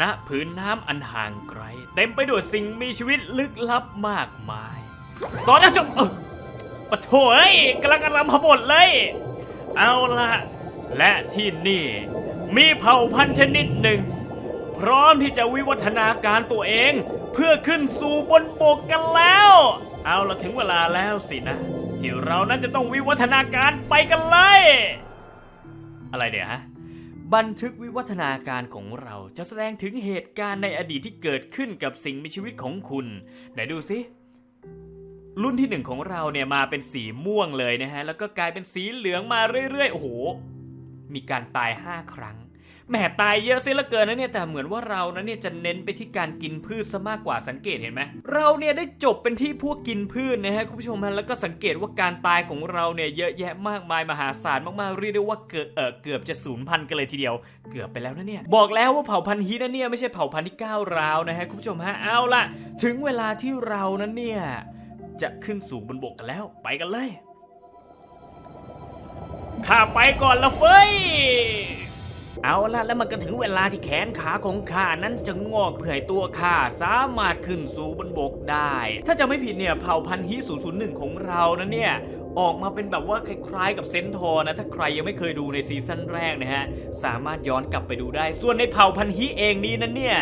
ณผืนน้ำอันห่างไกล เต็มไปด้วยสิ่งมีชีวิตลึกลับมากมาย ตอนนั้จะเออปะโถเอ้ยกำลังกำลังพบดเลย เอาละและที่นี่ มีเผ่าพันธุ์ชนิดหนึ่ง พร้อมที่จะวิวัฒนาการตัวเอง เพื่อขึ้นสู่บนบกกันแล้ว เอาละถึงเวลาแล้วสินะ ที่เรานั้นจะต้องวิวัฒนาการไปกันเลย อะไรเดี๋ยวฮะ บันทึกวิวัฒนาการของเราจะแสดงถึงเหตุการณ์ในอดีตที่เกิดขึ้นกับสิ่งมีชีวิตของคุณ ไหนดูสิ รุ่นที่หนึ่งของเราเนี่ยมาเป็นสีม่วงเลยนะฮะ แล้วก็กลายเป็นสีเหลืองมาเรื่อยๆ โอ้โห มีการตาย 5 ครั้ง แหมตายเยอะเสียเหลือเกินนะเนี่ยแต่เหมือนว่าเรานะเนี่ยจะเน้นไปที่การกินพืชซะมากกว่าสังเกตเห็นไหมเราเนี่ยได้จบเป็นที่พวกกินพืชนะฮะคุณผู้ชมฮะแล้วก็สังเกตว่าการตายของเราเนี่ยเยอะแยะมากมายมหาศาลมากๆเรียกได้ว่าเกือบเออเกือบจะสูญพันธุ์กันเลยทีเดียว เกือบไปแล้วนะเนี่ยบอกแล้วว่าเผ่าพันธุ์ฮีนะเนี่ยไม่ใช่เผ่าพันธุ์ที่ก้าวร้าวนะฮะคุณผู้ชมฮะเอาล่ะ ถึงเวลาที่เรานั้นเนี่ยจะขึ้นสู่บนบกกันแล้วไปกันเลยข้าไปก่อนละเฟ้ย เอาละแล้วมันก็ถึงเวลาที่แขนขาของข้านั้นจะงอกเพื่อให้ตัวข้าสามารถขึ้นสู่บนบกได้ ถ้าจะไม่ผิดเนี่ยเผ่าพันธุ์ฮี001 ของเรานะเนี่ย ออกมาเป็นแบบว่าคล้ายๆ กับเซนทอร์นะ ถ้าใครยังไม่เคยดูในซีซั่นแรกนะฮะ สามารถย้อนกลับไปดูได้ ส่วนในเผ่าพันธุ์ฮีเองนี้นั้นเนี่ย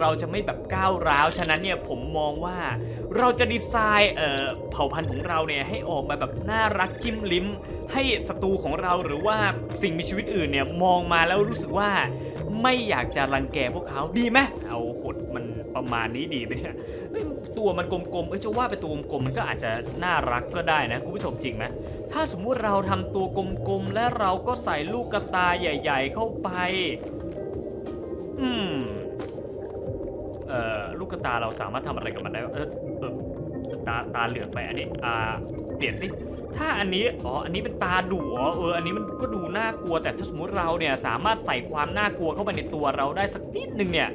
เราจะไม่แบบก้าวร้าว ฉะนั้นเนี่ยผมมองว่าเราจะดีไซน์เอ่อเผ่าพันธุ์ของเราเนี่ยให้ออกมาแบบน่ารักจิ้มลิ้ม ให้ศัตรูของเราหรือว่าสิ่งมีชีวิตอื่นเนี่ยมองมาแล้วรู้สึกว่าไม่อยากจะรังแกพวกเขาดีไหมเอาหดมันประมาณนี้ดีไหม ตัวมันกลมๆ เอ้ยจะว่าไปตัวกลมๆ มันก็อาจจะน่ารักก็ได้นะคุณผู้ชมจริงไหมถ้าสมมุติเราทำตัวกลมๆ และเราก็ใส่ลูกกระตาใหญ่ ๆ เข้าไป อืม เอ่อ ลูกกระตาเราสามารถทำอะไรกับมันได้วะเออเออตาตาเหลืองไปอันนี้ อ่า เปลี่ยนสิ ถ้าอันนี้ อ๋อ อันนี้เป็นตาดุอ๋อ เออ อันนี้มันก็ดูน่ากลัว แต่ถ้าสมมติเราเนี่ยสามารถใส่ความน่ากลัวเข้าไปในตัวเราได้สักนิดนึงเนี่ย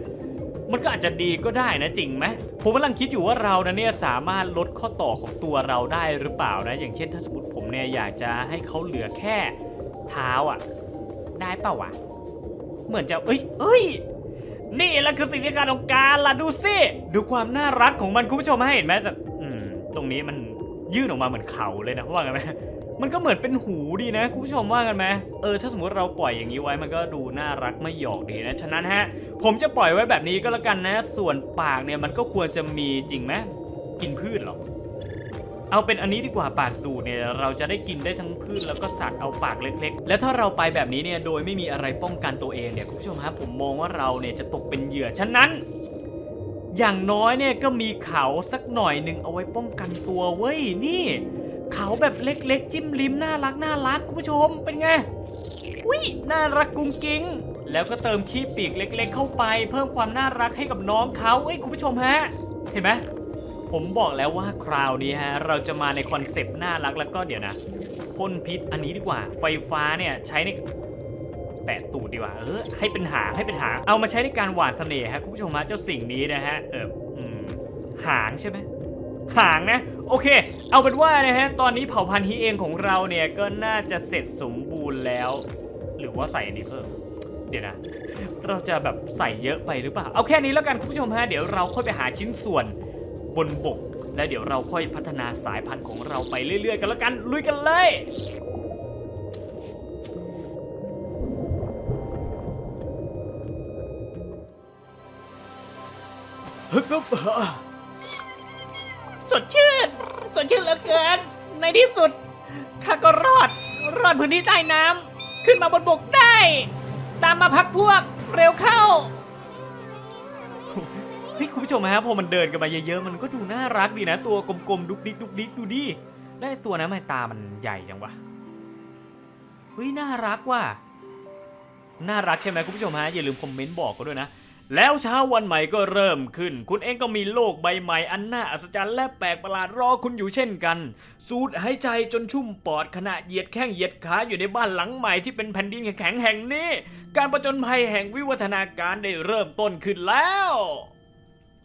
มันก็อาจจะดีก็ได้นะจริงไหมผมกำลังคิดอยู่ว่าเรานะเนี่ยสามารถลดข้อต่อของตัวเราได้หรือเปล่านะ อย่างเช่นถ้าสมมติผมเนี่ยอยากจะให้เขาเหลือแค่เท้าอะ ได้เปล่าวะเหมือนจะเอ้ยเอ้ยนี่แหละคือสิ่งที่การองการล่ะดูสิดูความน่ารักของมันคุณผู้ชมให้เห็นไหมแต่ตรงนี้มันยื่นออกมาเหมือนเขาเลยนะว่ากันไหม มันก็เหมือนเป็นหูดีนะคุณผู้ชมว่ากันไหมเออถ้าสมมติเราปล่อยอย่างนี้ไว้มันก็ดูน่ารักไม่หยอกดีนะ ฉะนั้นฮะ ผมจะปล่อยไว้แบบนี้ก็แล้วกันนะ ส่วนปากเนี่ยมันก็ควรจะมีจริงไหมกินพืชหรอเอาเป็นอันนี้ดีกว่าปากดูดเนี่ยเราจะได้กินได้ทั้งพืชแล้วก็สัตว์เอาปากเล็ก ๆ แล้วถ้าเราไปแบบนี้เนี่ยโดยไม่มีอะไรป้องกันตัวเองเนี่ยคุณผู้ชมครับผมมองว่าเราเนี่ยจะตกเป็นเหยื่อฉะนั้น อย่างน้อยเนี่ยก็มีเขาสักหน่อยหนึ่งเอาไว้ป้องกันตัวเว้ยนี่ เขาแบบเล็กๆ จิ้มลิ้มน่ารักน่ารักคุณผู้ชมเป็นไงวิน่ารักกุ้งกิ้ง แล้วก็เติมขี้ปีกเล็ก ๆ เข้าไป เพิ่มความน่ารักให้กับน้องเขาเอ้ยคุณผู้ชมฮะ เห็นไหมผมบอกแล้วว่าคราวนี้ฮะเราจะมาในคอนเซปต์น่ารักแล้วก็เดี๋ยวนะพ่นพิษอันนี้ดีกว่า ไฟฟ้าเนี่ยใช้ในแปะตูดดีกว่าเออให้เป็นหางให้เป็นหางเอามาใช้ในการหวานเสน่ห์ฮะคุณผู้ชมฮะเจ้าสิ่งนี้นะฮะเออหางใช่ไหม หางนะ โอเค เอาเป็นว่านะฮะ ตอนนี้เผ่าพันธุ์ฮีเองของเราเนี่ย ก็น่าจะเสร็จสมบูรณ์แล้ว หรือว่าใส่อันนี้เพิ่ม เดี๋ยวนะ เราจะแบบใส่เยอะไปหรือเปล่า เอาแค่นี้แล้วกันคุณผู้ชมฮะ เดี๋ยวเราค่อยไปหาชิ้นส่วนบนบก และเดี๋ยวเราค่อยพัฒนาสายพันธุ์ของเราไปเรื่อย ๆ กันแล้วกัน ลุยกันเลยฮึบฮึบฮ้อ สดชื่น สดชื่นเหลือเกิน ในที่สุดข้าก็รอด รอดพื้นที่ใต้น้ำขึ้นมาบนบกได้ ตามมาพักพวกเร็วเข้าเฮ้ยคุณผู้ชมฮะพอมันเดินกันมาเยอะๆมันก็ดูน่ารักดีนะ ตัวกลมๆดุกดิกดุกดิกดูดิแล้วไอ้ตัวน้ำไมตามันใหญ่จังวะเฮ้ยน่ารักว่ะน่ารักใช่ไหมคุณผู้ชมฮะอย่าลืมคอมเมนต์บอกกันด้วยนะ แล้วเช้าวันใหม่ก็เริ่มขึ้น คุณเองก็มีโลกใบใหม่อันน่าอัศจรรย์และแปลกประหลาดรอคุณอยู่เช่นกัน สูดหายใจจนชุ่มปอดขณะเหยียดแข้งเหยียดขาอยู่ในบ้านหลังใหม่ที่เป็นแผ่นดินแข็งแห่งนี้ การประจนภัยแห่งวิวัฒนาการได้เริ่มต้นขึ้นแล้ว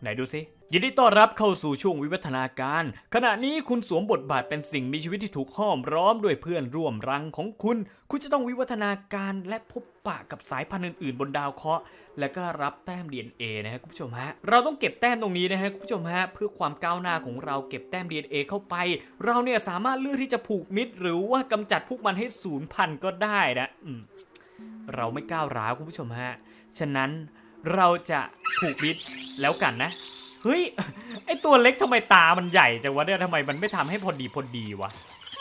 ไหนดูสิ ยินดีต้อนรับเข้าสู่ช่วงวิวัฒนาการ ขณะนี้คุณสวมบทบาทเป็นสิ่งมีชีวิตที่ถูกห้อมร้อมด้วยเพื่อนร่วมรังของคุณ คุณจะต้องวิวัฒนาการและพบปะกับสายพันธุ์อื่นๆ บนดาวเคราะห์และก็รับแต้ม DNA นะฮะคุณผู้ชมฮะเราต้องเก็บแต้มตรงนี้นะฮะคุณผู้ชมฮะเพื่อความก้าวหน้าของเราเก็บแต้ม DNA เข้าไป เราเนี่ยสามารถเลือกที่จะผูกมิตร หรือว่ากำจัดพวกมันให้สูญพันธุ์ก็ได้นะเราไม่ก้าวร้าวคุณผู้ชมฮะฉะนั้นเราจะผูกมิตรแล้วกันนะ เฮ้ย ไอตัวเล็กทำไมตามันใหญ่จังวะเนี่ยทำไมมันไม่ทำให้พอดีพอดีวะ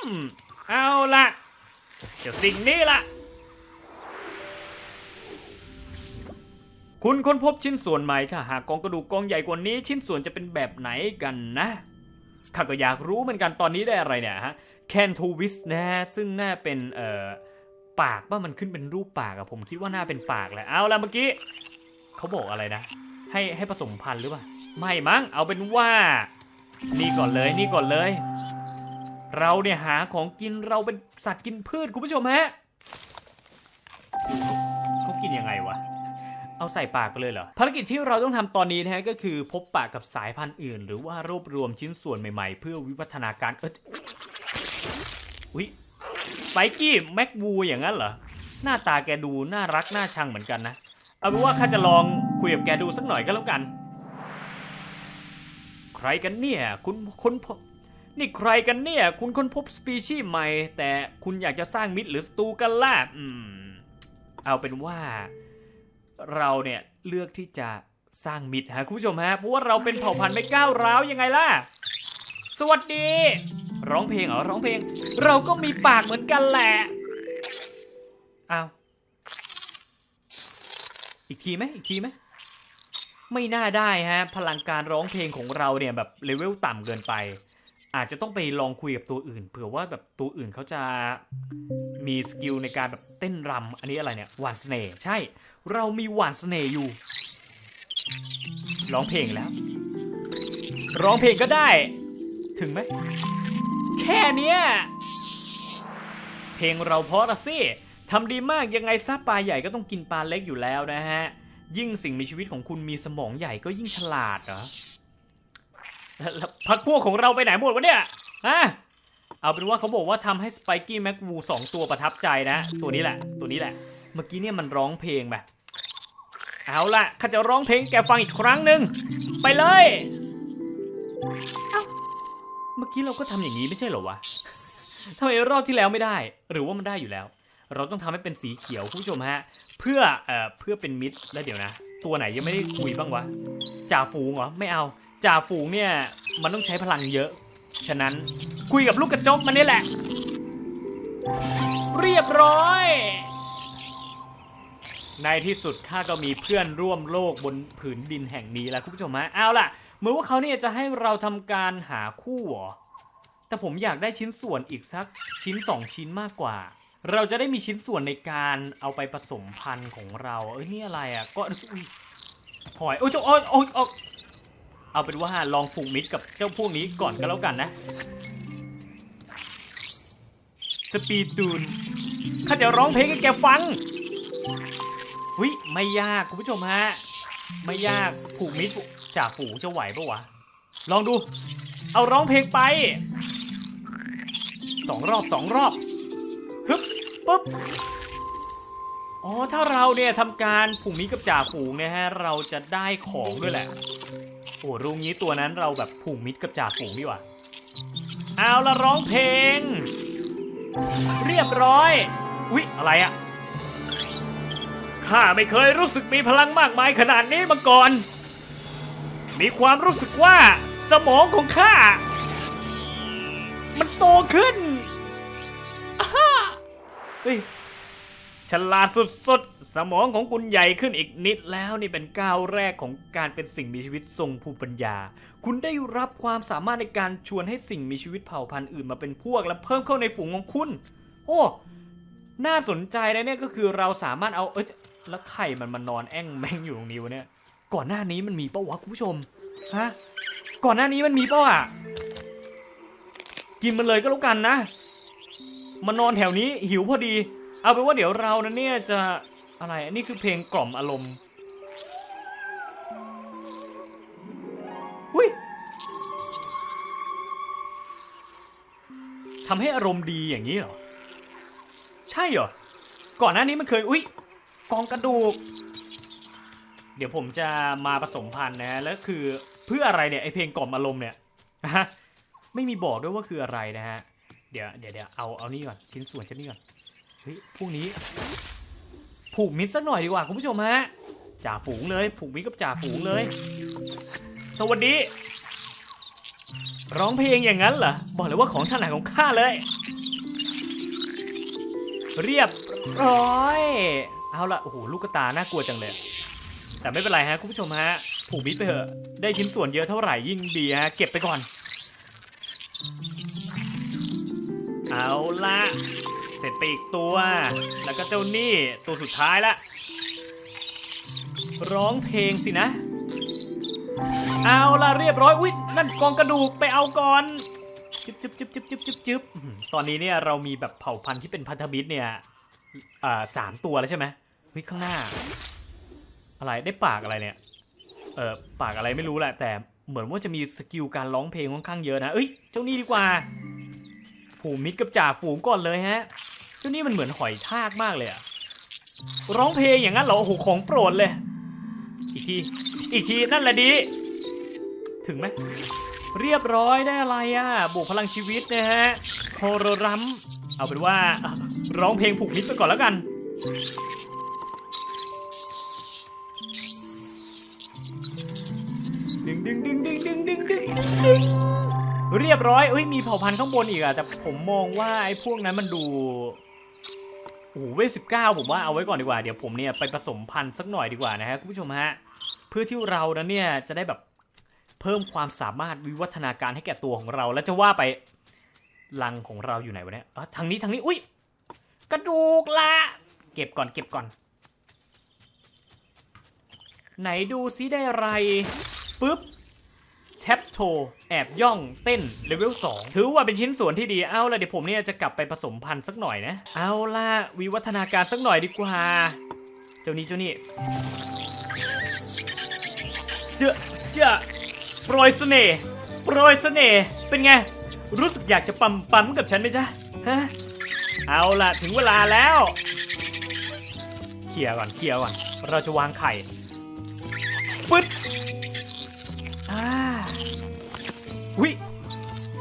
อืมเอาละเดี๋ยวสิ่งนี้ละคุณค้นพบชิ้นส่วนใหม่ค่ะหากกองกระดูกกองใหญ่กว่านี้ ชิ้นส่วนจะเป็นแบบไหนกันนะข้าก็อยากรู้เหมือนกันตอนนี้ได้อะไรเนี่ยฮะแคนทูวิสนะฮะซึ่งน่าเป็นเอ่อปากว่ามันขึ้นเป็นรูปปากอะผมคิดว่าน่าเป็นปากแหละเอาละเมื่อกี้เขาบอกอะไรนะ ให้ให้ผสมพันธุ์หรือเปล่า ไม่มั้งเอาเป็นว่า นี่ก่อนเลยนี่ก่อนเลย เราเนี่ยหาของกินเราเป็นสัตว์กินพืชคุณผู้ชมฮะเขากินยังไงวะเอาใส่ปากไปเลยเหรอภารกิจที่เราต้องทำตอนนี้นะฮะก็คือพบปะกับสายพันธุ์อื่น หรือว่ารวบรวมชิ้นส่วนใหม่ๆ เพื่อวิวัฒนาการเอออุ๊ยสไปกี้แม็กวูอย่างนั้นเหรอหน้าตาแกดูน่ารักน่าชังเหมือนกันนะเอาเป็นว่าข้าจะลองคุยกับแกดูสักหน่อยก็แล้วกัน รกันเนี่ย คุณคนพบนี่ใครกันเนี่ย คุณค้นพบสปีชีส์ใหม่ แต่คุณอยากจะสร้างมิตรหรือศัตรูกันล่ะอืม เอาเป็นว่า เราเนี่ยเลือกที่จะสร้างมิตรฮะคุณผู้ชมฮะเพราะว่าเราเป็นเผ่าพันธุ์ไม่ก้าวร้าวยังไงล่ะ สวัสดี ร้องเพลงเหรอร้องเพลง เราก็มีปากเหมือนกันแหละอ้าวอีกทีไหมอีกทีไหม ไม่น่าได้ฮะ พลังการร้องเพลงของเราเนี่ยแบบเลเวลต่ำเกินไป อาจจะต้องไปลองคุยกับตัวอื่น เผื่อว่าแบบตัวอื่นเขาจะมีสกิลในการแบบเต้นรำอันนี้อะไรเนี่ยหวานเสน่ห์ใช่ เรามีหวานเสน่ห์อยู่ ร้องเพลงแล้ว ร้องเพลงก็ได้ ถึงไหม แค่เนี้ยเพลงเราเพราะละสิทำดีมากยังไงซะปลาใหญ่ก็ต้องกินปลาเล็กอยู่แล้วนะฮะ ยิ่งสิ่งมีชีวิตของคุณมีสมองใหญ่ก็ยิ่งฉลาดเหรอแล้วพักพวกของเราไปไหนหมดวะเนี่ยฮะเอาเป็นว่าเขาบอกว่าทำให้สไปกี้แม็กวูสองตัวประทับใจนะ ตัวนี้แหละ ตัวนี้แหละ เมื่อกี้เนี่ยมันร้องเพลงแบบเอาละข้าจะร้องเพลงแกฟังอีกครั้งหนึ่งไปเลยเมื่อกี้เราก็ทำอย่างนี้ไม่ใช่เหรอวะทำไมรอบที่แล้วไม่ได้ หรือว่ามันได้อยู่แล้ว เราต้องทำให้เป็นสีเขียวคุณผู้ชมฮะ เพื่อเอ่อเพื่อเป็นมิตรแล้วเดี๋ยวนะ ตัวไหนยังไม่ได้คุยบ้างวะจ่าฝูงเหรอไม่เอาจ่าฝูงเนี่ยมันต้องใช้พลังเยอะ ฉะนั้นคุยกับลูกกระจกมันนี่แหละ เรียบร้อย ในที่สุดข้าก็มีเพื่อนร่วมโลกบนผืนดินแห่งนี้แล้วคุณผู้ชมฮะเอาล่ะเหมือนว่าเขาเนี่ยจะให้เราทำการหาคู่เหรอแต่ผมอยากได้ชิ้นส่วนอีกสักชิ้น2ชิ้นมากกว่า เราจะได้มีชิ้นส่วนในการเอาไปผสมพันธุ์ของเรา เอ้ยนี่อะไรอะก็อุ๊ยหอยโอ้ยโอ้ยโอ้ยโอ้ยเอาเป็นว่าลองผูกมิตรกับเจ้าพวกนี้ก่อนก็แล้วกันนะ สปีดตูนข้าจะร้องเพลงให้แกฟังวิไม่ยากคุณผู้ชมฮะ ไม่ยากผูกมิตรจ่าฝูงจะไหวปะวะ ลองดู เอาร้องเพลงไปสองรอบสองรอบ ปุ๊บอ๋อถ้าเราเนี่ยทำการผูกมิตรกับจ่าฝูงเนี่ยฮะเราจะได้ของด้วยแหละโอ้รู้งี้ตัวนั้นเราแบบผูกมิตรกับจ่าฝูงดีกว่าเอาละร้องเพลง เรียบร้อยอุ๊ยอะไรอะข้าไม่เคยรู้สึกมีพลังมากมายขนาดนี้มาก่อน มีความรู้สึกว่าสมองของข้า มันโตขึ้น เฮ้ยฉลาดสุดๆ สมองของคุณใหญ่ขึ้นอีกนิดแล้วนี่เป็นก้าวแรกของการเป็นสิ่งมีชีวิตทรงภูมิปัญญา คุณได้รับความสามารถในการชวนให้สิ่งมีชีวิตเผ่าพันธุ์อื่นมาเป็นพวกและเพิ่มเข้าในฝูงของคุณ โอ้ น่าสนใจนะเนี่ยก็คือเราสามารถเอาเอ้ยแล้วไข่มันมานอนแอ่งแม่งอยู่ตรงนี้วะเนี่ย ก่อนหน้านี้มันมีปะวะคุณผู้ชม ฮะ ก่อนหน้านี้มันมีปะวะกินมันเลยก็แล้วกันนะ มานอนแถวนี้หิวพอดี เอาเป็นว่าเดี๋ยวเรานะเนี่ยจะอะไรอันนี้คือเพลงกล่อมอารมณ์อุ้ยทำให้อารมณ์ดีอย่างนี้เหรอ ใช่เหรอ ก่อนหน้านี้มันเคยอุ้ยกองกระดูก เดี๋ยวผมจะมาผสมพันธุ์นะแล้วคือเพื่ออะไรเนี่ยไอเพลงกล่อมอารมณ์เนี่ยฮะไม่มีบอกด้วยว่าคืออะไรนะฮะ เดี๋ยวเดี๋ยวเดี๋ยวเอาเอานี่ก่อนชิ้นส่วนชิ้นนี้ก่อนเฮ้ยพวกนี้ ผูกมิตรสักหน่อยดีกว่าคุณผู้ชมฮะจ่าฝูงเลย ผูกมิตรกับจ่าฝูงเลย สวัสดี ร้องเพลงอย่างนั้นเหรอบอกเลยว่าของถนัดของข้าเลย เรียบร้อย เอาละโอ้โหลูกกระตาน่ากลัวจังเลย แต่ไม่เป็นไรฮะคุณผู้ชมฮะผูกมิตรไปเถอะได้ชิ้นส่วนเยอะเท่าไหร่ยิ่งดีฮะเก็บไปก่อน เอาละเสร็จไปอีกตัว แล้วก็เจ้านี่ตัวสุดท้ายละ ร้องเพลงสินะ เอาละเรียบร้อยอุ๊ยนั่นกองกระดูกไปเอาก่อนจึ๊บจึ๊บจึ๊บจึ๊บจึ๊บจึ๊บจึ๊บตอนนี้เนี่ยเรามีแบบเผ่าพันธุ์ที่เป็นพันธมิตรเนี่ยอ่าสามตัวแล้วใช่ไหมเฮ้ยข้างหน้า อะไรได้ปากอะไรเนี่ยเออปากอะไรไม่รู้แหละแต่เหมือนว่าจะมีสกิลการร้องเพลงค่อนข้างเยอะนะเอ้ยเจ้านี่ดีกว่า ผูมิดกับจ่าฝูงก่อนเลยฮะเจ้านี่มันเหมือนหอยทากมากเลยอะร้องเพลงอย่างนั้นเหรอหูของโปรดเลย อีกที อีกทีนั่นแหละดี ถึงไหมเรียบร้อยได้อะไรอะบวกพลังชีวิตนะฮะโคโรรัมเอาเป็นว่าร้องเพลงผูกมิดไปก่อนแล้วกันดึงดึงดึงดึงดึงดึงดึง เรียบร้อยเอ้ยมีเผ่าพันธุ์ข้างบนอีกอะแต่ผมมองว่าไอ้พวกนั้นมันดูโอ้โหเวสิบเก้าผมว่าเอาไว้ก่อนดีกว่าเดี๋ยวผมเนี่ยไปผสมพันธุ์สักหน่อยดีกว่านะฮะคุณผู้ชมฮะเพื่อที่เรานั้นเนี่ยจะได้แบบเพิ่มความสามารถวิวัฒนาการให้แก่ตัวของเรา แล้วจะว่าไปลังของเราอยู่ไหนวะเนี่ยอ๋อทางนี้ทางนี้อุ้ยกระดูกละเก็บก่อนเก็บก่อน ไหนดูซิได้อะไรปึ๊บ แท็บโชแอบย่องเต้นเลเวล2ถือว่าเป็นชิ้นส่วนที่ดีเอาล่ะเดี๋ยวผมเนี่ยจะกลับไปผสมพันธุ์สักหน่อยนะ เอาล่ะวิวัฒนาการสักหน่อยดีกว่า เจ้านี้เจ้านี้เจ้าเจ้าโปรยเสน่ห์โปรยเสน่ห์เป็นไง รู้สึกอยากจะปั๊มปั๊มกับฉันไหมจ๊ะฮะเอาล่ะถึงเวลาแล้วเคลียร์ก่อนเคลียร์ก่อนเราจะวางไข่ปึ๊ด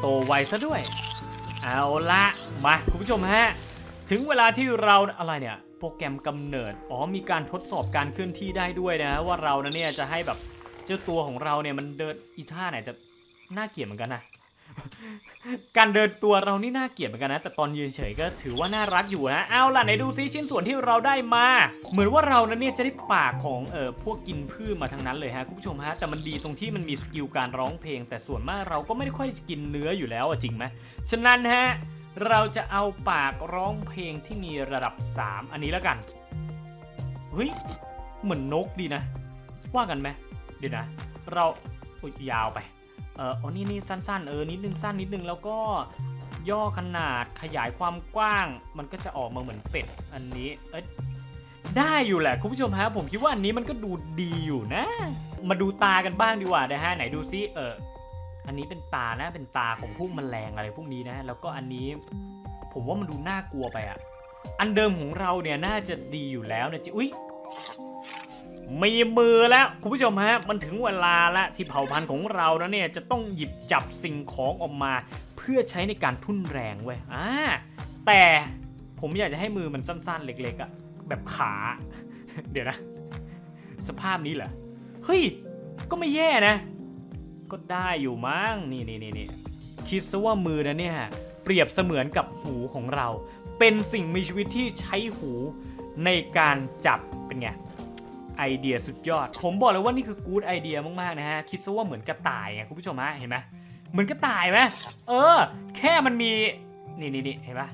โตไวซะด้วย เอาละมาคุณผู้ชมฮะ ถึงเวลาที่เราอะไรเนี่ย โปรแกรมกำเนิด อ๋อมีการทดสอบการเคลื่อนที่ได้ด้วยนะ ว่าเรานะเนี่ยจะให้แบบเจ้าตัวของเราเนี่ยมันเดินอีท่าไหนจะน่าเกลียดเหมือนกันนะ การเดินตัวเรานี่น่าเกลียดเหมือนกันนะ แต่ตอนยืนเฉยก็ถือว่าน่ารักอยู่นะ เอาล่ะไหนดูซิชิ้นส่วนที่เราได้มา เหมือนว่าเรานั้นเนี่ยจะได้ปากของเอ่อพวกกินพืชมาทั้งนั้นเลยฮะคุณผู้ชมฮะแต่มันดีตรงที่มันมีสกิลการร้องเพลง แต่ส่วนมากเราก็ไม่ได้ค่อยกินเนื้ออยู่แล้วอะจริงไหมฉะนั้นฮะเราจะเอาปากร้องเพลงที่มีระดับ 3 อันนี้แล้วกันเฮ้ยเหมือนนกดีนะ ว่ากันไหมเดี๋ยวนะ เราอุ๊ยยาวไป เอออ๋อนี่นี่สั้นๆ เออ นิดนึงสั้นนิดนึง แล้วก็ย่อขนาดขยายความกว้าง มันก็จะออกมาเหมือนเป็ด อันนี้ เอ้ยได้อยู่แหละคุณผู้ชมฮะ ผมคิดว่าอันนี้มันก็ดูดีอยู่นะ มาดูตากันบ้างดีกว่านะฮะ ไหนดูซิ เออ อันนี้เป็นตานะ เป็นตาของพวกแมลงอะไรพวกนี้นะ แล้วก็อันนี้ ผมว่ามันดูน่ากลัวไปอะอันเดิมของเราเนี่ยน่าจะดีอยู่แล้วนะจิ อุ้ย มีมือแล้วคุณผู้ชมฮะมันถึงเวลาแล้วที่เผ่าพันธุ์ของเรานะเนี่ยจะต้องหยิบจับสิ่งของออกมา เพื่อใช้ในการทุ่นแรงเว้ยอ่าแต่ผมอยากจะให้มือมันสั้นๆ เล็กๆอะแบบขา เดี๋ยวนะ สภาพนี้เหรอเฮ้ยก็ไม่แย่นะ ก็ได้อยู่มั้งนี่นี่นี่นี่คิดซะว่ามือนะเนี่ยเปรียบเสมือนกับหูของเรา เป็นสิ่งมีชีวิตที่ใช้หูในการจับเป็นไง ไอเดียสุดยอด ผมบอกเลยว่านี่คือกู๊ดไอเดียมากๆนะฮะ คิดซะว่าเหมือนกระต่ายไงคุณผู้ชมฮะเห็นไหมเหมือนกระต่ายไหมเออ แค่มันมีนี่นี่นี่เห็นปะ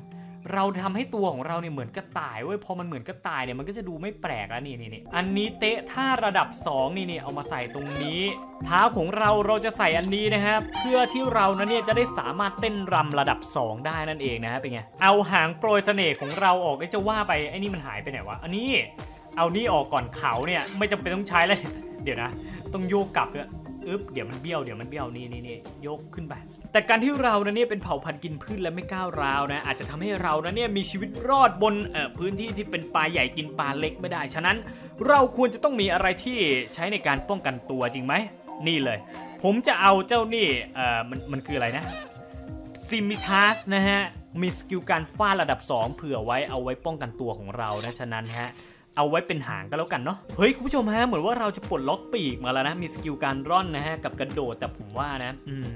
เราทำให้ตัวของเราเนี่ยเหมือนกระต่ายเว้ยพอมันเหมือนกระต่ายเนี่ยมันก็จะดูไม่แปลกแล้วนี่นี่นี่อันนี้เตะท่าระดับ 2 นี่นี่เอามาใส่ตรงนี้เท้าของเราเราจะใส่อันนี้นะฮะเพื่อที่เรานั้นเนี่ยจะได้สามารถเต้นรำระดับ 2 ได้นั่นเองนะฮะเป็นไงเอาหางโปรยเสน่ห์ของเราออกไอ้จะว่าไปไอ้นี่มันหายไปไหนวะอันนี้ เอานี่ออกก่อนเขาเนี่ยไม่จำเป็นต้องใช้เลย เดี๋ยวนะ ต้องโยกกลับด้วยอึ๊บเดี๋ยวมันเบี้ยวเดี๋ยวมันเบี้ยวนี่นี่นี่ยกขึ้นไป แต่การที่เรานะเนี่ยเป็นเผ่าพันธุ์กินพืชและไม่ก้าวร้าวนะอาจจะทำให้เรานะเนี่ยมีชีวิตรอดบนเอ่อพื้นที่ที่เป็นปลาใหญ่กินปลาเล็กไม่ได้ ฉะนั้นเราควรจะต้องมีอะไรที่ใช้ในการป้องกันตัวจริงไหมนี่เลย ผมจะเอาเจ้านี่เอ่อมันมันคืออะไรนะซิมิทัสนะฮะมีสกิลการฟาดระดับ 2 เผื่อไว้เอาไว้ป้องกันตัวของเรานะฉะนั้นฮะ เอาไว้เป็นหางก็แล้วกันเนาะเฮ้ยคุณผู้ชมฮะเหมือนว่าเราจะปลดล็อกปีกมาแล้วนะมีสกิลการร่อนนะฮะกับกระโดดแต่ผมว่านะ อืม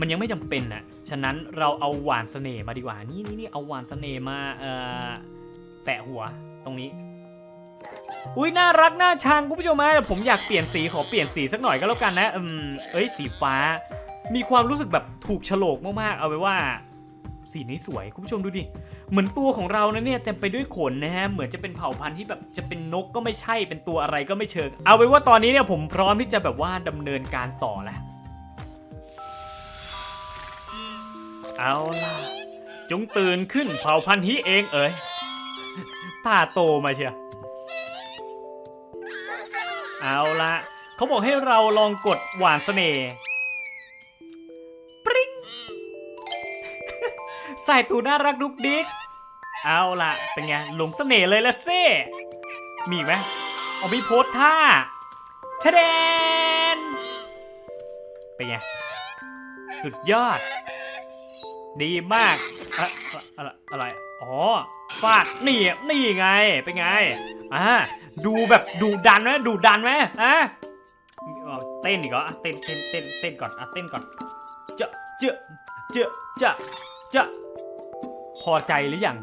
มันยังไม่จำเป็นนะฉะนั้นเราเอาหวานเสน่ห์มาดีกว่า นี่นี่นี่เอาหวานเสน่ห์มาเอ่อแตะหัวตรงนี้ อุ้ยน่ารักน่าชังคุณผู้ชมฮะแต่ผมอยากเปลี่ยนสีขอเปลี่ยนสีสักหน่อยก็แล้วกันนะ อืมเอ้ยสีฟ้า มีความรู้สึกแบบถูกฉลกมากๆเอาไว้ว่า สีนี้สวยคุณผู้ชมดูดิ เหมือนตัวของเรานะเนี่ยเต็มไปด้วยขนนะฮะ เหมือนจะเป็นเผ่าพันธุ์ที่แบบจะเป็นนกก็ไม่ใช่ เป็นตัวอะไรก็ไม่เชิง เอาไว้ว่าตอนนี้เนี่ยผมพร้อมที่จะแบบว่าดำเนินการต่อแล้ว เอาล่ะ จงตื่นขึ้นเผ่าพันธุ์ฮีเองเอ๋ย ตาโตมาเชียวเอาละเขาบอกให้เราลองกดหวานเสน่ห์ ใส่ตูน่ารักดุกดิก เอาละเป็นไงหลงเสน่ห์เลยละเซ่มีไหมเอามีโพสท่าชะเดนเป็นไง สุดยอด ดีมากอะอะอะไรอะไร อ๋อ ฟาด นี่ นี่ไง เป็นไง อ่า ดูแบบดูดันไหมดูดันไหมอะเต้นอีกเหรอเต้นเต้นเต้นเต้นก่อนอะเต้นก่อน เจาเจาเจาเจาเจาพอใจหรือยัง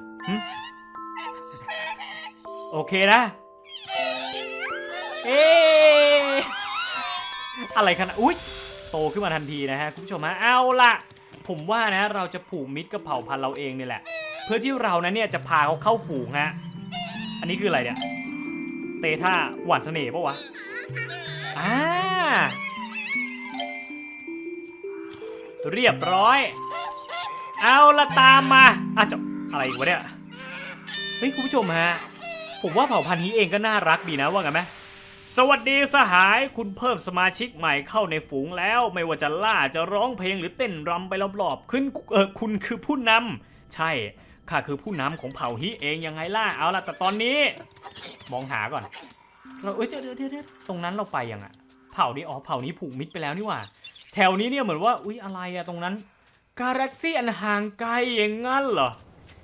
โอเคนะ เอ๊ะอะไรขนาดอุ้ยโตขึ้นมาทันทีนะฮะ คุณผู้ชมฮะ เอาล่ะ ผมว่านะ เราจะผูกมิตรกับเผ่าพันธุ์เราเองนี่แหละ เพื่อที่เรานั้นเนี่ยจะพาเขาเข้าฝูงฮะ อันนี้คืออะไรเนี่ย เตท่าหวานเสน่ห์ปะวะ อ่า เรียบร้อย เอาละตามมาอะจบอะไรอีกวะเนี่ยเฮ้ยคุณผู้ชมฮะผมว่าเผ่าพันธุ์นี้เองก็น่ารักดีนะว่ากันไหมสวัสดีสหายคุณเพิ่มสมาชิกใหม่เข้าในฝูงแล้ว ไม่ว่าจะล่าจะร้องเพลงหรือเต้นรำไปรอบๆขึ้นเออคุณคือผู้นำใช่ข้าคือผู้นำของเผ่าฮิเองยังไงล่ะเอาล่ะแต่ตอนนี้ มองหาก่อนเราเอ้ยเดี๋ยวเดี๋ยวเดี๋ยวตรงนั้นเราไปยังอะเผ่านี้อ๋อเผ่านี้ผูกมิตรไปแล้วนี่หว่า แถวนี้เนี่ยเหมือนว่าอุ๊ยอะไรอะตรงนั้น กาแล็กซี่อันห่างไกลอย่างงั้นเหรอ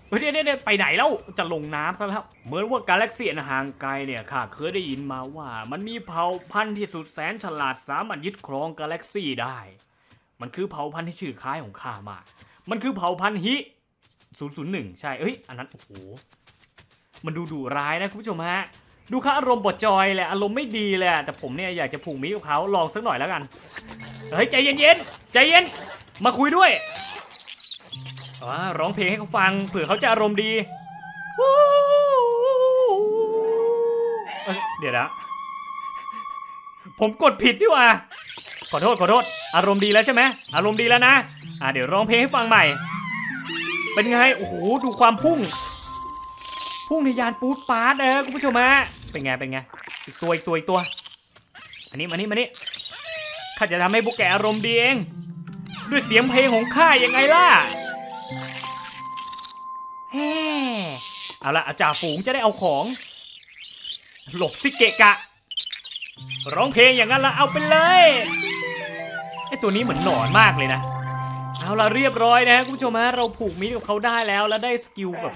เฮ้ยเดี๋ยวเดี๋ยวไปไหนแล้วจะลงน้ำซะแล้วเหมือนว่ากาแล็กซี่อันห่างไกลเนี่ยข้าเคยได้ยินมาว่า มันมีเผ่าพันธุ์ที่สุดแสนฉลาดสามารถยึดครองกาแล็กซี่ได้ มันคือเผ่าพันธุ์ที่ชื่อคล้ายของข้ามากมันคือเผ่าพันธุ์ฮิ001 ใช่ เอ้ย อันนั้น โอ้โห มันดูดุร้ายนะคุณผู้ชมฮะ ดูเขาอารมณ์บดจอยแหละ อารมณ์ไม่ดีเละ แต่ผมเนี่ยอยากจะผูกมิตรกับเขาลองสักหน่อยแล้วกัน เฮ้ย ใจเย็นๆ ใจเย็น มาคุยด้วยอ่าร้องเพลงให้เขาฟังเผื่อเขาจะอารมณ์ดีเดี๋ยวนะผมกดผิดดีกว่า ขอโทษขอโทษ อารมณ์ดีแล้วใช่ไหมอารมณ์ดีแล้วนะ อ่าเดี๋ยวร้องเพลงให้ฟังใหม่ เป็นไง โอ้โห ดูความพุ่ง พุ่งในยานปูดปาร์ตนะคุณผู้ชมฮะ เป็นไง เป็นไง อีกตัวอีกตัวอีกตัว อันนี้มานี่มานี่ข้าจะทำให้พวกแกอารมณ์ดีเอง ด้วยเสียงเพลงของข้ายังไงล่ะแฮ่เอาละอาจ่าฝูงจะได้เอาของ หลบสิเกะกะ ร้องเพลงอย่างนั้นละเอาไปเลยไอตัวนี้เหมือนหนอนมากเลยนะ เอาละเรียบร้อยนะคุณผู้ชมฮะเราผูกมิตรกับเขาได้แล้ว แล้วได้สกิลแบบ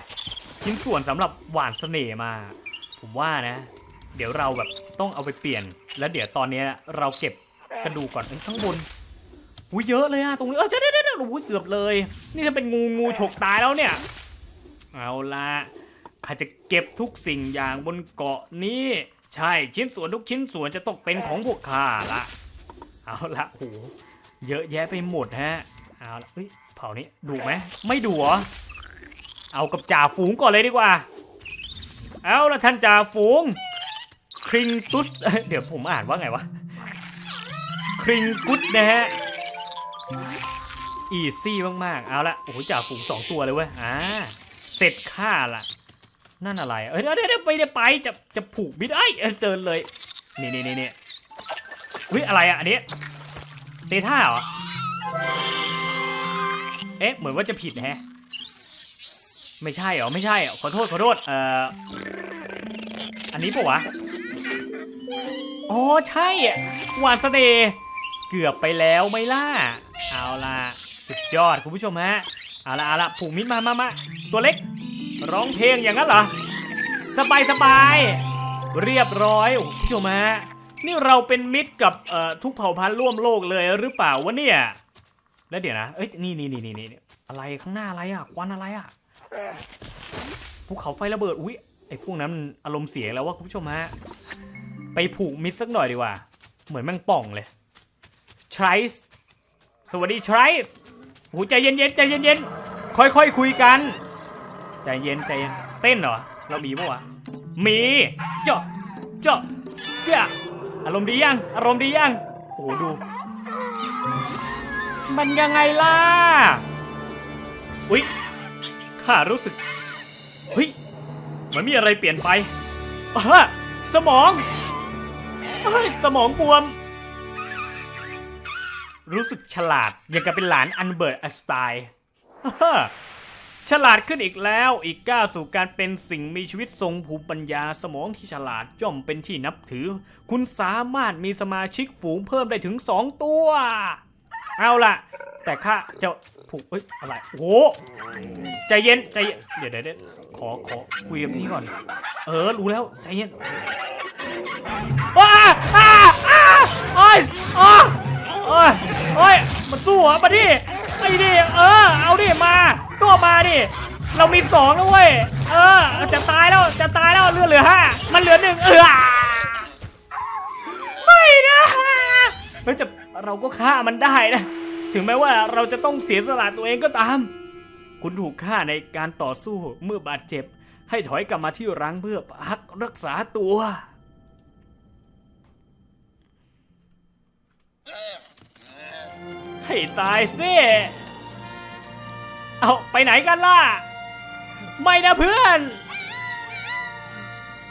ชิ้นส่วนสำหรับหวานเสน่ห์มา ผมว่านะ เดี๋ยวเราแบบต้องเอาไปเปลี่ยน แล้วเดี๋ยวตอนเนี้ยเราเก็บกระดูกก่อนเอ้ยข้างบน อุ้ยเยอะเลยอะตรงนี้เออเดี๋ยวเดี๋ยวเดี๋ยวอุ้ยเกือบเลย นี่ถ้าเป็นงูงูฉกตายแล้วเนี่ย เอาละข้าจะเก็บทุกสิ่งอย่างบนเกาะนี้ ใช่ชิ้นส่วนทุกชิ้นส่วนจะตกเป็นของพวกข้าละเอาละโหเยอะแยะไปหมดฮะเอาละเฮ้ยเผานี้ดูไหมไม่ดูเหรอเอากับจ่าฝูงก่อนเลยดีกว่า เอาละท่านจ่าฝูงคริงตุสเดี๋ยวผมอ่านว่าไงวะคริงกุดนะฮะ อีซี่มากๆ เอาละโอ้โหจ่าฝูงสองตัวเลยเว้ย อ่า เสร็จค่าละนั่นอะไร เอ้ยเดี๋ยวเดี๋ยวไปเดี๋ยวไป จะ จะผูกมิดไอ้เดินเลย นี่นี่นี่นี่เฮ้ยอะไรอะ อันนี้เตท่าเหรอ เอ๊ะ เหมือนว่าจะผิดแฮะ ไม่ใช่เหรอ ไม่ใช่อขอโทษ ขอโทษ เอ่อ อันนี้ปะวะ อ๋อ ใช่อะหวานเสน่เกือบไปแล้วไหม่ล่ะ เอาล่ะสุดยอดคุณผู้ชมฮะเอาละเอาละผูกมิตรมามามาตัวเล็ก ร้องเพลงอย่างนั้นเหรอสบายสบายเรียบร้อยคุณผู้ชมฮะนี่เราเป็นมิตรกับเอ่อทุกเผ่าพันธุ์ร่วมโลกเลยหรือเปล่าวะเนี่ยแล้วเดี๋ยวนะเอ้ยนี่นี่นี่นี่นี่อะไรข้างหน้าอะไรอะควันอะไรอะภูเขาไฟระเบิดอุ้ยไอ้พวกนั้นมันอารมณ์เสียแล้วว่าคุณผู้ชมฮะไปผูกมิตรสักหน่อยดีกว่า เหมือนแมงป่องเลยทริส สวัสดีทริสโอ้ใจเย็นๆใจเย็นๆค่อยๆคุยกัน ใจเย็นใจเย็นเต้นเหรอ เรามีปะวะ มีเจาะเจาะเจ้าอารมณ์ดียัง อารมณ์ดียัง โอ้โหดู มันยังไงล่ะ อุ๊ย ข้ารู้สึกเฮ้ยมันมีอะไรเปลี่ยนไปอะฮะสมองเฮ้ยสมองบวม รู้สึกฉลาดอย่างกับเป็นหลานอันเบิร์ตอสไตน์ฉลาดขึ้นอีกแล้วอีกก้าวสู่การเป็นสิ่งมีชีวิตทรงภูมิปัญญาสมองที่ฉลาดย่อมเป็นที่นับถือ คุณสามารถมีสมาชิกฝูงเพิ่มได้ถึง2ตัว เอาล่ะ แต่ข้าจะผูกเอ้ยอะไรโอ้โหใจเย็นใจเย็นเดี๋ยวเดี๋ยวเดี๋ยวขอขอคุยกับนี่ก่อน เออรู้แล้วใจเย็นว้าอ้าอ้าอ้ย โอ้ยโอ้ยมันสู้เหรอมาดิไอ้ดิเออ เอาดิมาก็มาดิเรามีสองนะเว้ยเออจะตายแล้วจะตายแล้วเลือดเหลือห้ามันเหลือหนึ่งเออไม่นะเฮ้ยแต่เราก็ฆ่ามันได้นะถึงแม้ว่าเราจะต้องเสียสละตัวเองก็ตาม คุณถูกฆ่าในการต่อสู้เมื่อบาดเจ็บ ให้ถอยกลับมาที่รังเพื่อพักรักษาตัว ให้ตายสิเอาไปไหนกันล่ะ ไม่นะเพื่อน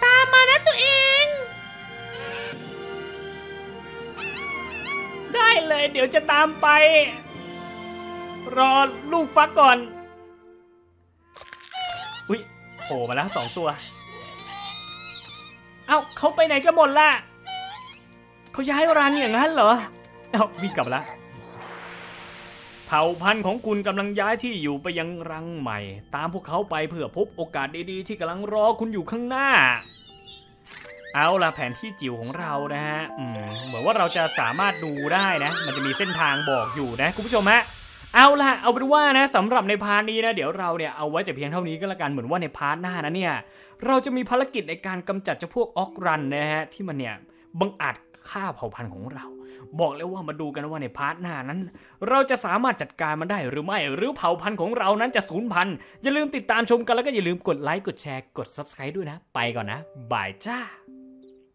ตามมานะตัวเอง ได้เลยเดี๋ยวจะตามไป รอลูกฟักก่อน อุ๊ยโผล่มาแล้วสองตัว เอ้าเขาไปไหนกันหมดล่ะ เขาย้ายรันอย่างนั้นเหรอ เอ้าวิ่งกลับแล้ว เผ่าพันธุ์ของคุณกำลังย้ายที่อยู่ไปยังรังใหม่ ตามพวกเขาไปเพื่อพบโอกาสดีๆ ที่กำลังรอคุณอยู่ข้างหน้า เอาล่ะแผนที่จิ๋วของเรานะฮะอืมเหมือนว่าเราจะสามารถดูได้นะ มันจะมีเส้นทางบอกอยู่นะคุณผู้ชมฮะเอาล่ะเอาเป็นว่านะสำหรับในพาร์ทนี้นะเดี๋ยวเราเนี่ยเอาไว้แต่เพียงเท่านี้ก็แล้วกันเหมือนว่าในพาร์ทหน้านะเนี่ยเราจะมีภารกิจในการกำจัดเจ้าพวกออกรันนะฮะที่มันเนี่ยบังอาจฆ่าเผ่าพันธุ์ของเรา บอกแลยว่ามาดูกันว่าในพาร์ทหน้านั้น เราจะสามารถจัดการมันได้หรือไม่ หรือเผ่าพันธุ์ของเรานั้นจะสูญพันธุ์อย่าลืมติดตามชมกันแล้วก็อย่าลืมกดไลค์กดแชร์กด subscribe ด้วยนะ ไปก่อนนะบายจ้า